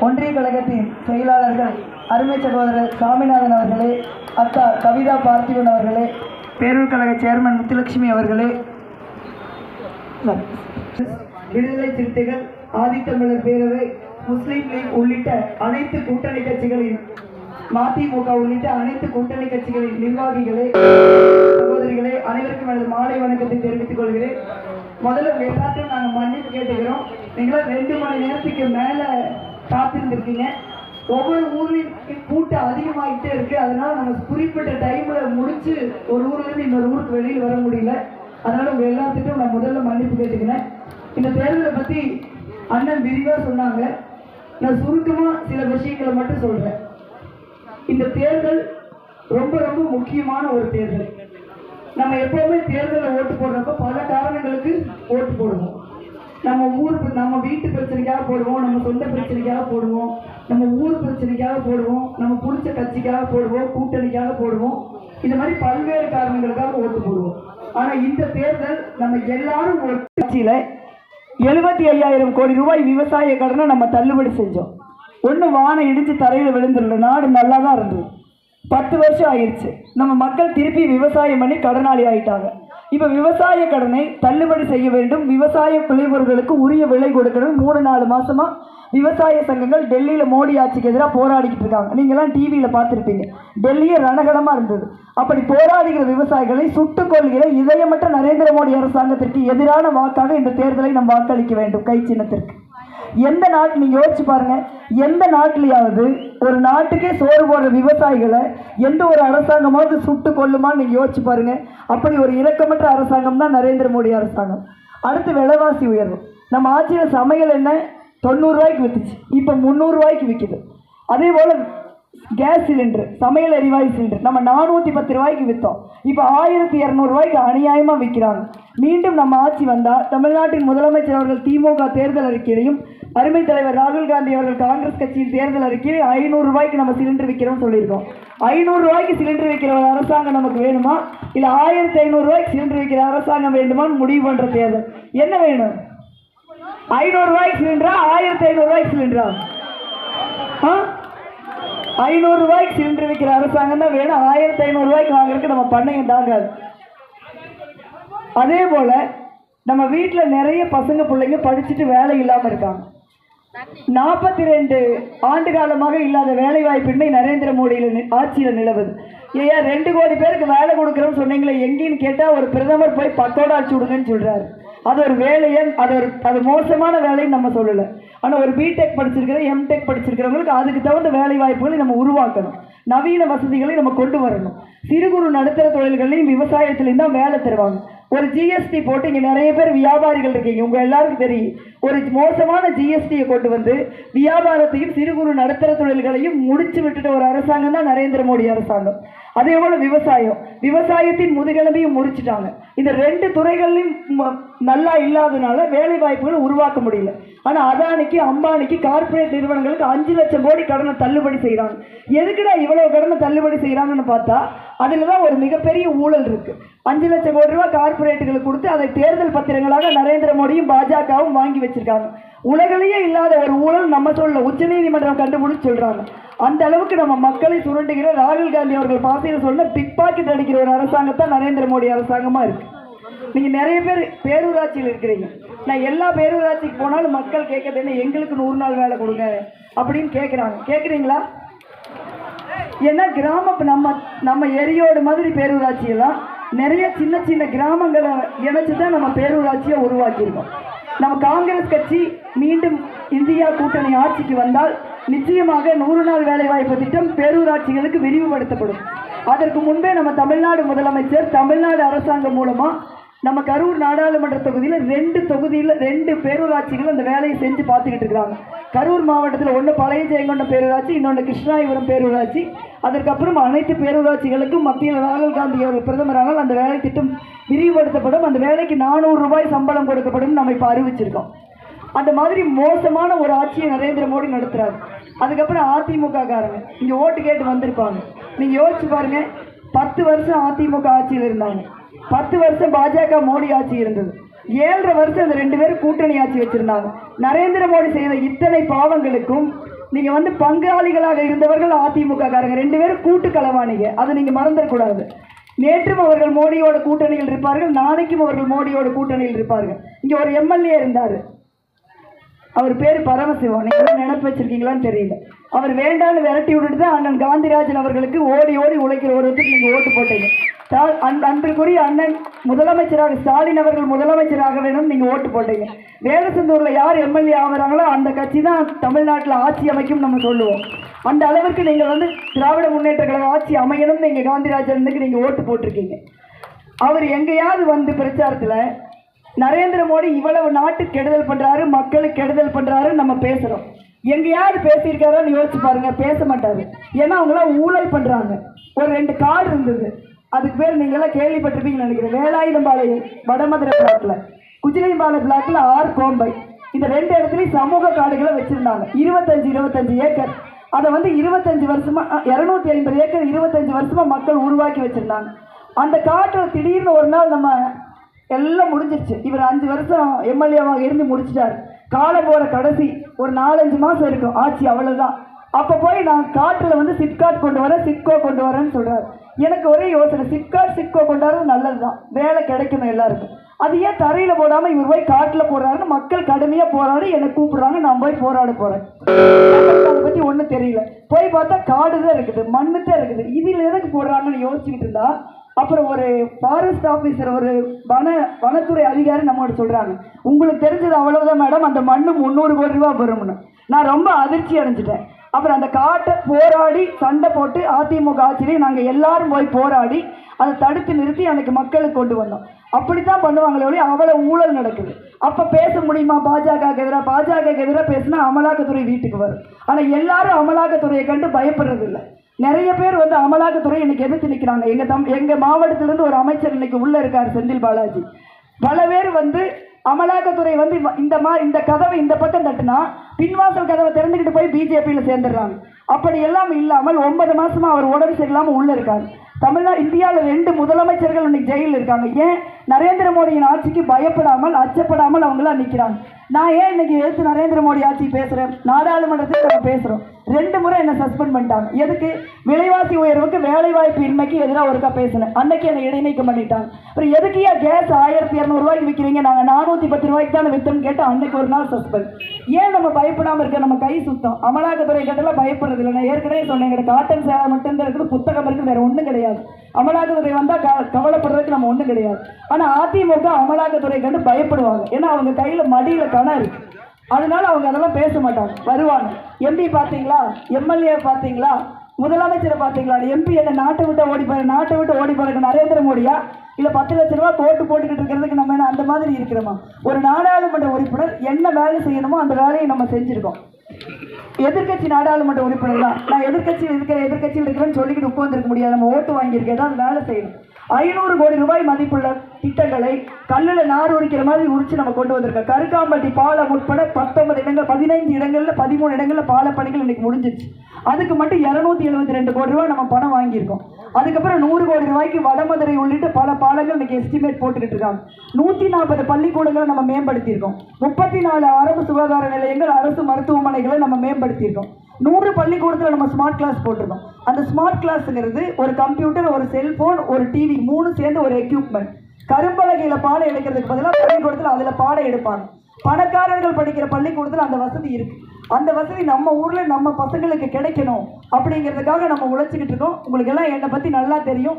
ஒன்றிய கழகத்தின் செயலாளர்கள் அருமை சகோதரர் சாமிநாதன் அவர்களே அக்கா கவிதா பார்த்திபன் அவர்களே பேரூர் கழக சேர்மன் முத்துலட்சுமி அவர்களே. விடுதலை சிறுத்தைகள் ஆதித்தமிழர் பேரவை முஸ்லீம் லீக் உள்ளிட்ட அனைத்து கூட்டணி கட்சிகளின் மதிமுக உள்ளிட்ட அனைத்து கூட்டணி கட்சிகளின் நிர்வாகிகளே சகோதரிகளே அனைவருக்கும் எனது மாலை வணக்கத்தை தெரிவித்துக் கொள்கிறேன். முதல்ல எல்லாத்தையும் நாங்கள் மன்னிப்பு கேட்டுக்கிறோம். நீங்களும் ரெண்டு மணி நேரத்துக்கு மேலே காத்திருந்திருக்கீங்க. ஒவ்வொரு ஊர்லையும் கூட்டம் அதிகமாகிட்டே இருக்கு. அதனால நம்ம குறிப்பிட்ட டைம்ல முடிச்சு ஒரு ஊர்ல இருந்து இன்னொரு ஊருக்கு வெளியில் வர முடியல. அதனால உங்க எல்லாத்துக்கும் நான் முதல்ல மன்னிப்பு கேட்டுக்கிறேன். இந்த தேர்தலை பத்தி அண்ணன் விரிவா சொன்னாங்க. நான் சுருக்கமா சில விஷயங்களை மட்டும் சொல்றேன். இந்த தேர்தல் ரொம்ப ரொம்ப முக்கியமான ஒரு தேர்தல். நம்ம எப்பவுமே தேர்தலில் ஓட்டு போடுறப்ப பல காரணங்களுக்கு ஓட்டு போடுவோம். நம்ம ஊர் நம்ம வீட்டு பிரச்சனைக்காக போடுவோம் நம்ம சொந்த பிரச்சனைக்காக போடுவோம் நம்ம ஊர் பிரச்சனைக்காக போடுவோம் நம்ம பிடிச்ச கட்சிக்காக போடுவோம் கூட்டணிக்காக போடுவோம். இந்த மாதிரி பல்வேறு காரணங்களுக்காக ஓட்டு போடுவோம். ஆனால் இந்த தேர்தல் நம்ம எல்லாரும் ஒரு எழுபத்தி ஐயாயிரம் கோடி ரூபாய் விவசாய கடனை நம்ம தள்ளுபடி செஞ்சோம். ஒன்று வானம் இடித்து தரையில் விழுந்துடல நாடு நல்லா தான் இருந்தது. பத்து வருஷம் ஆயிடுச்சு நம்ம மக்கள் திருப்பி விவசாயம் பண்ணி கடனாளி ஆகிட்டாங்க இப்போ விவசாய கடனை தள்ளுபடி செய்ய வேண்டும். விவசாய விளைபொருட்களுக்கு உரிய விலை கொடுக்கணும். மூணு நாலு மாதமாக விவசாய சங்கங்கள் டெல்லியில் மோடி ஆட்சிக்கு எதிராக போராடிக்கிட்டு இருக்காங்க. நீங்கள்லாம் டிவியில் பார்த்துருப்பீங்க. டெல்லியே ரணகலமாக இருந்தது. அப்படி போராடுகிற விவசாயிகளை சுட்டுக் கொள்கிற இதயமற்ற நரேந்திர மோடி அரசாங்கத்திற்கு எதிரான வாக்காக இந்த தேர்தலை நாம் வாக்களிக்க வேண்டும். கை சின்னத்திற்கு. எந்த நாட்டு நீங்கள் யோசிச்சு பாருங்க. எந்த நாட்டிலையாவது ஒரு நாட்டுக்கே சோறு போடுற விவசாயிகளை எந்த ஒரு அரசாங்கமாவது சுட்டு கொள்ளுமான்னு நீங்கள் யோசிச்சு பாருங்கள் அப்படி ஒரு இரக்கமற்ற அரசாங்கம் தான் நரேந்திர மோடி அரசாங்கம். அடுத்து விலைவாசி உயர்வு. நம்ம ஆட்சியில் சமையல் என்ன தொண்ணூறுரூவாய்க்கு விற்றுச்சு இப்போ முந்நூறுரூவாய்க்கு விற்கிது அதே போல் கேஸ் சிலிண்டர் சமையல் எரிவாயு சிலிண்டர் நம்ம நானூற்றி பத்து ரூபாய்க்கு விற்றோம் இப்போ ஆயிரத்தி இரநூறுவாய்க்கு அநியாயமாக விற்கிறாங்க மீண்டும் நம்ம ஆட்சி வந்தால் தமிழ்நாட்டின் முதலமைச்சர் அவர்கள் திமுக தேர்தல் அறிக்கையிலையும் அருமை தலைவர் ராகுல் காந்தி அவர்கள் காங்கிரஸ் கட்சியின் தேர்தல் அறிக்கையில் ஐநூறுரூவாய்க்கு நம்ம சிலிண்டர் விற்கிறோம்னு சொல்லியிருக்கோம். ஐநூறுரூவாய்க்கு சிலிண்டர் விற்கிற ஒரு அரசாங்கம் நமக்கு வேணுமா? இல்லை ஆயிரத்தி ஐநூறுரூவாய்க்கு சிலிண்டர் விற்கிற அரசாங்கம் வேண்டுமான்னு முடிவு பண்ணுற தேர்தல். என்ன வேணும்? ஐநூறுரூவாய்க்கு சிலிண்டரா ஆயிரத்தி ஐநூறுரூவாய்க்கு சிலிண்டரா ஆ? ஐநூறு ரூபாய்க்கு சிலிண்டர் விற்கிற அரசாங்கம் தான் வேணும். ஆயிரத்தி ஐநூறு ரூபாய்க்கு வாங்குறதுக்கு நம்ம பண்ணையும் தாங்காது. அதே போல நம்ம வீட்டில் நிறைய பசங்க பிள்ளைங்க படிச்சுட்டு வேலை இல்லாமல் இருக்காங்க. நாற்பத்தி ரெண்டு ஆண்டு காலமாக இல்லாத வேலை வாய்ப்பின்மை நரேந்திர மோடியில் நி- ஆட்சியில் நிலவுது. ஏன் ரெண்டு கோடி பேருக்கு வேலை கொடுக்குறோம்னு சொன்னீங்களே எங்கேன்னு கேட்டால் ஒரு பிரதமர் போய் பத்தோட ஆட்சி விடுங்கன்னு சொல்கிறாரு அது ஒரு வேலையன் அது ஒரு அது மோசமான வேலைன்னு நம்ம சொல்லலை. ஆனால் ஒரு பிடெக் படிச்சிருக்கிற எம்டெக் படிச்சிருக்கிறவங்களுக்கு அதுக்கு தகுந்த வேலை வாய்ப்புகளை நம்ம உருவாக்கணும். நவீன வசதிகளை நம்ம கொண்டு வரணும். சிறு குறு நடுத்தர தொழில்கள்லையும் விவசாயத்துலையும் தான் வேலை தருவாங்க. ஒரு ஜிஎஸ்டி போட்டு இங்கே நிறைய பேர் வியாபாரிகள் இருக்கீங்க. உங்கள் எல்லாருக்கும் தெரியும். ஒரு மோசமான ஜிஎஸ்டியை கொண்டு வந்து வியாபாரத்தையும் சிறு குறு நடுத்தர தொழில்களையும் முடிச்சு விட்டுட்ட ஒரு அரசாங்கம் தான் நரேந்திர மோடி அரசாங்கம். அதே போல விவசாயம். விவசாயத்தின் முதுகெலும்பையும் முடிச்சிட்டாங்க இந்த ரெண்டு துறைகள்லையும் ம- நல்லா இல்லாதனால வேலை வாய்ப்புகளை உருவாக்க முடியல. ஆனால் அதானிக்கு அம்பானிக்கு கார்ப்பரேட் நிறுவனங்களுக்கு அஞ்சு லட்சம் கோடி கடனை தள்ளுபடி செய்கிறாங்க எதுக்குடா இவ்வளவு கடனை தள்ளுபடி செய்கிறாங்கன்னு பார்த்தா அதில் தான் ஒரு மிகப்பெரிய ஊழல் இருக்குது அஞ்சு லட்சம் கோடி ரூபா கார்ப்பரேட்டுகளுக்கு கொடுத்து அதை தேர்தல் பத்திரங்களாக நரேந்திர மோடியும் பாஜகவும் வாங்கி வச்சிருக்காங்க. உலகிலேயே இல்லாத ஒரு ஊழல் நம்ம சொல்ல உச்சநீதிமன்றம் கண்டுபிடிச்சு சொல்கிறாங்க அந்த அளவுக்கு நம்ம மக்களை சுரண்டுகிற ராகுல் காந்தி அவர்கள் பாசையில் சொன்ன பிக் பாக்கெட் அடிக்கிற ஒரு அரசாங்கத்தான் நரேந்திர மோடி அரசாங்கமாக இருக்கு. நீங்கள் நிறைய பேர் பேரூராட்சியில் இருக்கிறீங்க. நான் எல்லா பேரூராட்சிக்கு போனாலும் மக்கள் கேட்கறது என்ன? எங்களுக்கு நூறு நாள் வேலை கொடுங்க அப்படின்னு கேட்குறாங்க கேட்குறீங்களா ஏன்னா கிராம நம்ம நம்ம எரியோடு மாதிரி பேரூராட்சியெல்லாம் நிறைய சின்ன சின்ன கிராமங்களை இணைச்சி தான் நம்ம பேரூராட்சியை உருவாக்கியிருக்கோம். நம்ம காங்கிரஸ் கட்சி மீண்டும் இந்தியா கூட்டணி ஆட்சிக்கு வந்தால் நிச்சயமாக நூறு நாள் வேலைவாய்ப்பு திட்டம் பேரூராட்சிகளுக்கு விரிவுபடுத்தப்படும். அதற்கு முன்பே நம்ம தமிழ்நாடு முதலமைச்சர் தமிழ்நாடு அரசாங்கம் மூலமாக நம்ம கரூர் நாடாளுமன்ற தொகுதியில் ரெண்டு தொகுதியில் ரெண்டு பேரூராட்சிகள் அந்த வேலையை செஞ்சு பார்த்துக்கிட்டு இருக்கிறாங்க கரூர் மாவட்டத்தில் ஒன்று பழைய ஜெயங்கொண்டம் பேரூராட்சி இன்னொன்று கிருஷ்ணாபுரம் பேரூராட்சி. அதற்கப்புறம் அனைத்து பேரூராட்சிகளுக்கும் மத்தியில் ராகுல் காந்தி அவர்கள் பிரதமரானால் அந்த வேலை திட்டம் விரிவுபடுத்தப்படும். அந்த வேலைக்கு நானூறு ரூபாய் சம்பளம் கொடுக்கப்படும் நம்ம இப்போ அறிவிச்சிருக்கோம். அந்த மாதிரி மோசமான ஒரு ஆட்சியை நரேந்திர மோடி நடத்துறாரு. அதுக்கப்புறம் அதிமுக காரங்க இங்க ஓட்டு கேட்டு வந்திருப்பாங்க. நீங்க யோசிச்சு பாருங்க பத்து வருஷம் அதிமுக ஆட்சியில் இருந்தாங்க. பத்து வருஷம் பாஜக மோடி ஆட்சி இருந்தது. ஏழரை வருஷம் இந்த ரெண்டு பேரும் கூட்டணி ஆட்சி வச்சிருந்தாங்க. நரேந்திர மோடி செய்த இத்தனை பாவங்களுக்கும் நீங்க வந்து பங்காளிகளாக இருந்தவர்கள் அதிமுக காரங்க ரெண்டு பேரும் கூட்டு களவாணிங்க அதை நீங்க மறந்துடக்கூடாது. நேற்றும் அவர்கள் மோடியோட கூட்டணியில் இருப்பார்கள் நாளைக்கும் அவர்கள் மோடியோட கூட்டணியில் இருப்பார்கள். இங்க ஒரு எம்எல்ஏ இருந்தாரு. அவர் பேர் பரமசிவம். நீங்கள் நினைப்பு வச்சிருக்கீங்களான்னு தெரியல. அவர் வேண்டான்னு விரட்டி விட்டுட்டு தான் அண்ணன் காந்திராஜன் அவர்களுக்கு ஓடி ஓடி உழைக்கிற ஒருவருக்கு நீங்கள் ஓட்டு போட்டீங்க. ஸ்டா- அன்- அன்பிற்குரிய அண்ணன் முதலமைச்சராக ஸ்டாலின் அவர்கள் முதலமைச்சராக வேணும் நீங்கள் ஓட்டு போட்டீங்க. வேடசந்தூர்ல யார் எம்எல்ஏ ஆகுறாங்களோ அந்த கட்சி தான் தமிழ்நாட்டில் ஆட்சி அமைக்கும் நம்ம சொல்லுவோம். அந்த அளவிற்கு நீங்கள் வந்து திராவிட முன்னேற்ற கழக ஆட்சி அமையணும்னு நீங்கள் காந்திராஜனுக்கு நீங்கள் ஓட்டு போட்டிருக்கீங்க. அவர் எங்கேயாவது வந்து பிரச்சாரத்தில் நரேந்திர மோடி இவ்வளவு நாட்டு கெடுதல் பண்றாரு மக்களுக்கு கெடுதல் பண்றாரு நம்ம பேசுறோம். எங்கேயாவது பேசியிருக்காரோன்னு யோசிச்சு பாருங்க பேச மாட்டாரு. ஏன்னா அவங்களாம் ஊழல் பண்றாங்க. ஒரு ரெண்டு கார்டு இருந்தது. அதுக்கு பேர் நீங்க எல்லாம் கேள்விப்பட்டிருப்பீங்கன்னு நினைக்கிறேன். வேலாயுதம்பாளையம் வடமதுரை பிளாக்ல குஜிலியம்பாளையம் பிளாக்ல ஆர் கோம்பை. இந்த ரெண்டு இடத்துலையும் சமூக காடுகளை வச்சிருந்தாங்க. இருபத்தஞ்சு இருபத்தஞ்சு ஏக்கர். அதை வந்து இருபத்தஞ்சு வருஷமா இரநூத்தி ஐம்பது ஏக்கர் இருபத்தஞ்சு வருஷமா மக்கள் உருவாக்கி வச்சிருந்தாங்க. அந்த காட்டில் திடீர்னு ஒரு நாள் நம்ம எல்லாம் முடிஞ்சிருச்சு. இவர் அஞ்சு வருஷம் எம்எல்ஏவாக இருந்து முடிச்சிட்டாரு. காலம் போகிற கடைசி ஒரு நாலஞ்சு மாதம் இருக்கும். ஆட்சி அவ்வளோதான் அப்போ போய் நான் காட்டில் வந்து சிப்காட் கொண்டு வரேன் சிப்கோ கொண்டு வரேன்னு சொல்கிறார் எனக்கு ஒரே யோசனை சிப்காட் சிப்கோ கொண்டு வரது நல்லது தான் வேலை கிடைக்கணும் எல்லாருக்கும். அது ஏன் தரையில போடாம இவர் போய் காட்டுல போடுறாருன்னு மக்கள் கடுமையா போராடி என்னை கூப்பிடுறாங்க நான் போய் போராட போறேன். அதை பத்தி ஒன்றும் தெரியல. போய் பார்த்தா காடு தான் இருக்குது மண்ணு தான் இருக்குது. இதில் எதுக்கு போடுறாங்கன்னு யோசிச்சுக்கிட்டு இருந்தா அப்புறம் ஒரு ஃபாரஸ்ட் ஆஃபீஸர் ஒரு வன வனத்துறை அதிகாரி நம்மகிட்ட சொல்கிறாங்க உங்களுக்கு தெரிஞ்சது அவ்வளவுதான் மேடம் அந்த மண்ணு முந்நூறு கோடி ரூபாய் வரும்னு நான் ரொம்ப அதிர்ச்சி அடைஞ்சிட்டேன். அப்புறம் அந்த காட்டை போராடி சண்டை போட்டு அதிமுக ஆட்சியிலே நாங்கள் எல்லாரும் போய் போராடி அதை தடுத்து நிறுத்தி அன்றைக்கு மக்களுக்கு கொண்டு வந்தோம். அப்படி தான் பண்ணுவாங்களே ஒழி அவ்வளவு ஊழல் நடக்குது. அப்போ பேச முடியுமா? பாஜக எதிராக பாஜக எதிராக பேசினா அமலாக்கத்துறை வீட்டுக்கு வரும். ஆனால் எல்லாரும் அமலாக்கத்துறையை கண்டு பயப்படுறது இல்லை நிறைய பேர் வந்து அமலாக்கத்துறை இன்னைக்கு எதிர்த்து நிற்கிறாங்க எங்கள் தம் எங்கள் மாவட்டத்திலேருந்து ஒரு அமைச்சர் இன்னைக்கு உள்ளே இருக்கார் செந்தில் பாலாஜி. பல பேர் வந்து அமலாக்கத்துறை வந்து இந்த மா இந்த கதவை இந்த பக்கம் தட்டுனா பின்வாசல் கதவை திறந்துக்கிட்டு போய் பிஜேபியில் சேர்ந்துடுறாங்க. அப்படி எல்லாம் இல்லாமல் ஒன்பது மாசமா அவர் உடம்பு சரியில்லாமல் உள்ளே இருக்காரு. தமிழ்நாடு இந்தியாவில் ரெண்டு முதலமைச்சர்கள் இன்னைக்கு ஜெயிலில் இருக்காங்க. ஏன்? நரேந்திர மோடியின் ஆட்சிக்கு பயப்படாமல் அச்சப்படாமல் அவங்களாம் நிற்கிறாங்க நான் ஏன் இன்னைக்கு எடுத்து நரேந்திர மோடி ஆட்சி பேசுகிறேன் நாடாளுமன்றத்தில் நம்ம பேசுகிறோம் ரெண்டு முறை என்னை சஸ்பெண்ட் பண்ணிட்டாங்க. எதுக்கு? விலைவாசி உயர்வுக்கு வேலைவாய்ப்பு இன்மைக்கு எதிராக ஒருக்கா பேசினேன். அன்னைக்கு என்னை இடைநீக்கம் பண்ணிட்டாங்க. அப்புறம் எதுக்கியா கேஸ் ஆயிரத்தி இரநூறுவாய்க்கு விற்கிறீங்க நாங்கள் நானூற்றி பத்து ரூபாய்க்கு தானே வித்தோம்னு கேட்டால் அன்னைக்கு ஒரு நாள் சஸ்பெண்ட். ஏன் நம்ம பயப்படாமல் இருக்க? நம்ம கை சுத்தம். அமலாக்கத்துறை கிட்டலாம் பயப்படுறது இல்லை. நான் ஏற்கனவே சொன்னேன் எங்கிட்ட காட்டன் சேலை மட்டும்தான் இருக்குது புத்தகம் இருக்குது வேற ஒன்றும் கிடையாது. அமலாக்கத்துறை வந்தால் க கவலைப்படுறதுக்கு நம்ம ஒன்றும் கிடையாது. ஆனால் அதிமுக அமலாக்கத்துறை கண்டு பயப்படுவாங்க. ஏன்னா அவங்க கையில் மடியில் கணம் இருக்கு. அதனால அவங்க அதெல்லாம் பேச மாட்டாங்க. வருவாங்க. எம்பி பார்த்தீங்களா? எம்எல்ஏ பார்த்தீங்களா? முதலமைச்சரை பார்த்தீங்களா? எம்பி என்ன நாட்டை விட்டு ஓடி போற நாட்டை விட்டு ஓடி போறதுக்கு நரேந்திர மோடியா? இல்லை பத்து லட்ச ரூபா கோட்டு போட்டுக்கிட்டு இருக்கிறதுக்கு நம்ம என்ன அந்த மாதிரி இருக்கிறோமா? ஒரு நாடாளுமன்ற உறுப்பினர் என்ன வேலை செய்யணுமோ அந்த வேலையை நம்ம செஞ்சுருக்கோம். எதிர்க்கட்சி நாடாளுமன்ற உறுப்பினர் தான் நான் எதிர்க்கட்சியில் இருக்கிற எதிர்க்கட்சியில் இருக்கிறேன்னு சொல்லிக்கிட்டு உட்காந்துருக்க முடியாது. நம்ம ஓட்டு வாங்கியிருக்கேன் ஏதாவது வேலை செய்யணும். ஐநூறு கோடி ரூபாய் மதிப்புள்ள திட்டங்களை கல்லில் நார் உரிக்கிற மாதிரி உரிச்சு நம்ம கொண்டு வந்திருக்கோம். கருக்காம்பட்டி பாலம் உட்பட பத்தொன்பது இடங்கள் பதினைந்து இடங்களில் பதிமூணு இடங்களில் பால பணிகள் இன்னைக்கு முடிஞ்சிருச்சு. அதுக்கு மட்டும் இரநூத்தி எழுபத்தி ரெண்டு கோடி ரூபாய் நம்ம பணம் வாங்கியிருக்கோம். அதுக்கப்புறம் நூறு கோடி ரூபாய்க்கு வடமதுரை உள்ளிட்ட பல பாலங்கள் இன்னைக்கு எஸ்டிமேட் போட்டுக்கிட்டு இருக்காங்க. நூத்தி நாற்பது பள்ளிக்கூடங்களை நம்ம மேம்படுத்தியிருக்கோம். முப்பத்தி நாலு அரசு சுகாதார நிலையங்கள் அரசு மருத்துவமனைகளை நம்ம மேம்படுத்தியிருக்கோம். நூறு பள்ளிக்கூடத்தில் நம்ம ஸ்மார்ட் கிளாஸ் போட்டிருக்கோம் அந்த ஸ்மார்ட் கிளாஸுங்கிறது ஒரு கம்ப்யூட்டர் ஒரு செல்ஃபோன் ஒரு டிவி மூணு சேர்ந்து ஒரு எக்யூப்மெண்ட் கரும்பலகையில் பாடம் எடுக்கிறதுக்கு பதிலாக பள்ளிக்கூடத்தில் அதில் பாடம் எடுப்பாங்க. பணக்காரர்கள் படிக்கிற பள்ளிக்கூடத்தில் அந்த வசதி இருக்குது அந்த வசதி நம்ம ஊரில் நம்ம பசங்களுக்கு கிடைக்கணும் அப்படிங்கிறதுக்காக நம்ம உழைச்சிக்கிட்டு இருக்கோம். உங்களுக்கு எல்லாம் என்னை பற்றி நல்லா தெரியும்.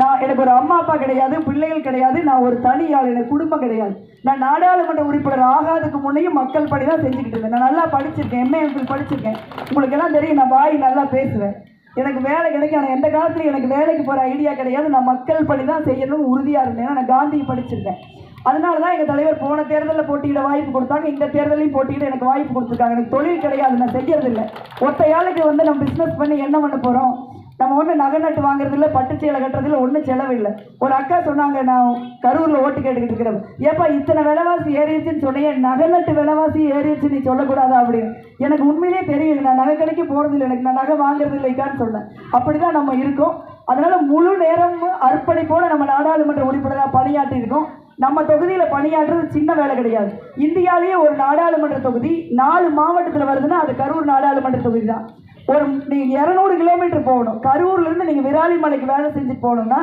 நான் எனக்கு ஒரு அம்மா அப்பா கிடையாது பிள்ளைகள் கிடையாது நான் ஒரு தனி ஆள் எனக்கு குடும்பம் கிடையாது. நான் நாடாளுமன்ற உறுப்பினர் ஆகாததுக்கு முன்னையும் மக்கள் படி தான் செஞ்சுக்கிட்டு இருந்தேன். நான் நல்லா படிச்சிருக்கேன் எம்ஏ படிச்சிருக்கேன். உங்களுக்கு எல்லாம் தெரியும் நான் வாய் நல்லா பேசுவேன். எனக்கு வேலை கிடைக்கும் ஆனால் எந்த காலத்துலையும் எனக்கு வேலைக்கு போகிற ஐடியா கிடையாது. நான் மக்கள் படி தான் செய்யணும்னு உறுதியாக இருந்தேன். நான் காந்தி படிச்சிருக்கேன். அதனால தான் எங்கள் தலைவர் போன தேர்தலில் போட்டியிட வாய்ப்பு கொடுத்தாங்க. இந்த தேர்தலையும் போட்டியிட எனக்கு வாய்ப்பு கொடுத்துருக்காங்க. எனக்கு தொழில் கிடையாது நான் செய்யறதில்லை. ஒத்த ஏழைக்கு வந்து நம்ம பிஸ்னஸ் பண்ணி என்ன பண்ண போகிறோம் நம்ம ஒன்றும் நகை நட்டு வாங்குறது இல்லை பட்டு சேலை கட்டுறதுல ஒன்றும் செலவில்லை. ஒரு அக்கா சொன்னாங்க நான் கரூரில் ஓட்டு கேட்டுக்கிட்டு இருக்கிறேன். ஏப்பா இத்தனை விலைவாசி ஏறிடுச்சுன்னு சொன்னேன் நகை நட்டு விலைவாசி ஏறிடுச்சு நீ சொல்லக்கூடாதா? அப்படின்னு. எனக்கு உண்மையிலேயே தெரியும் நான் நகை கடைக்கு போகிறது இல்லை எனக்கு நான் நகை வாங்குறது இல்லைக்கான்னு சொன்னேன். அப்படி தான் நம்ம இருக்கோம். அதனால் முழு நேரமும் அர்ப்பணிப்போட நம்ம நாடாளுமன்ற உறுப்பினராக பணியாற்றி இருக்கோம். நம்ம தொகுதியில் பணியாற்றுறது சின்ன வேலை கிடையாது. இந்தியாவிலேயே ஒரு நாடாளுமன்ற தொகுதி நாலு மாவட்டத்தில் வருதுன்னா அது கரூர் நாடாளுமன்ற தொகுதி தான். ஒரு நீங்கள் இரநூறு கிலோமீட்டர் போகணும். கரூர்லேருந்து நீங்கள் விராலிமலைக்கு வேலை செஞ்சு போகணும்னா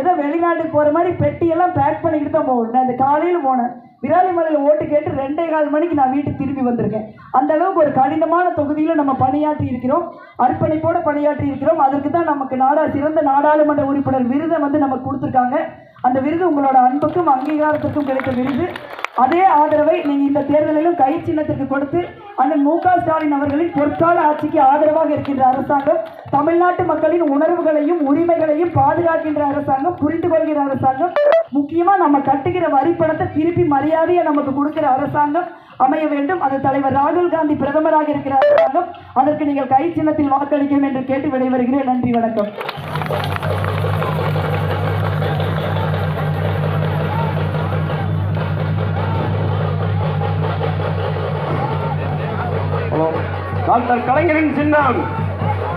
ஏதோ வெளிநாட்டுக்கு போகிற மாதிரி பெட்டியெல்லாம் பேக் பண்ணிக்கிட்டு தான் போகணும். நான் இந்த காலையில் போனேன். விராலிமலையில் ஓட்டு கேட்டு ரெண்டே கால் மணிக்கு நான் வீட்டுக்கு திரும்பி வந்திருக்கேன். அந்த அளவுக்கு ஒரு கடினமான தொகுதியில் நம்ம பணியாற்றி இருக்கிறோம். அர்ப்பணிப்போடு பணியாற்றி இருக்கிறோம். அதற்கு தான் நமக்கு நாடா சிறந்த நாடாளுமன்ற உறுப்பினர் விருதை வந்து நமக்கு கொடுத்துருக்காங்க. அந்த விருது உங்களோட அன்புக்கும் அங்கீகாரத்துக்கும் கிடைத்த விருது. அதே ஆதரவை நீங்க இந்த தேர்தலிலும் கை சின்னத்திற்கு கொடுத்து அண்ணன் மு க ஸ்டாலின் அவர்களின் பொற்கால ஆட்சிக்கு ஆதரவாக இருக்கின்ற அரசாங்கம் தமிழ்நாட்டு மக்களின் உணர்வுகளையும் உரிமைகளையும் பாதுகாக்கின்ற அரசாங்கம் புரிந்து கொள்கிற அரசாங்கம் முக்கியமா நம்ம கட்டுகிற வரி பணத்தை திருப்பி மரியாதையை நமக்கு கொடுக்கிற அரசாங்கம் அமைய வேண்டும். அது தலைவர் ராகுல் காந்தி பிரதமராக இருக்கிற அரசாங்கம். அதற்கு நீங்கள் கை சின்னத்தில் வாக்களிக்கும் என்று கேட்டு விடைபெறுகிறேன். நன்றி வணக்கம். அந்த கலைஞரின் சின்னம்.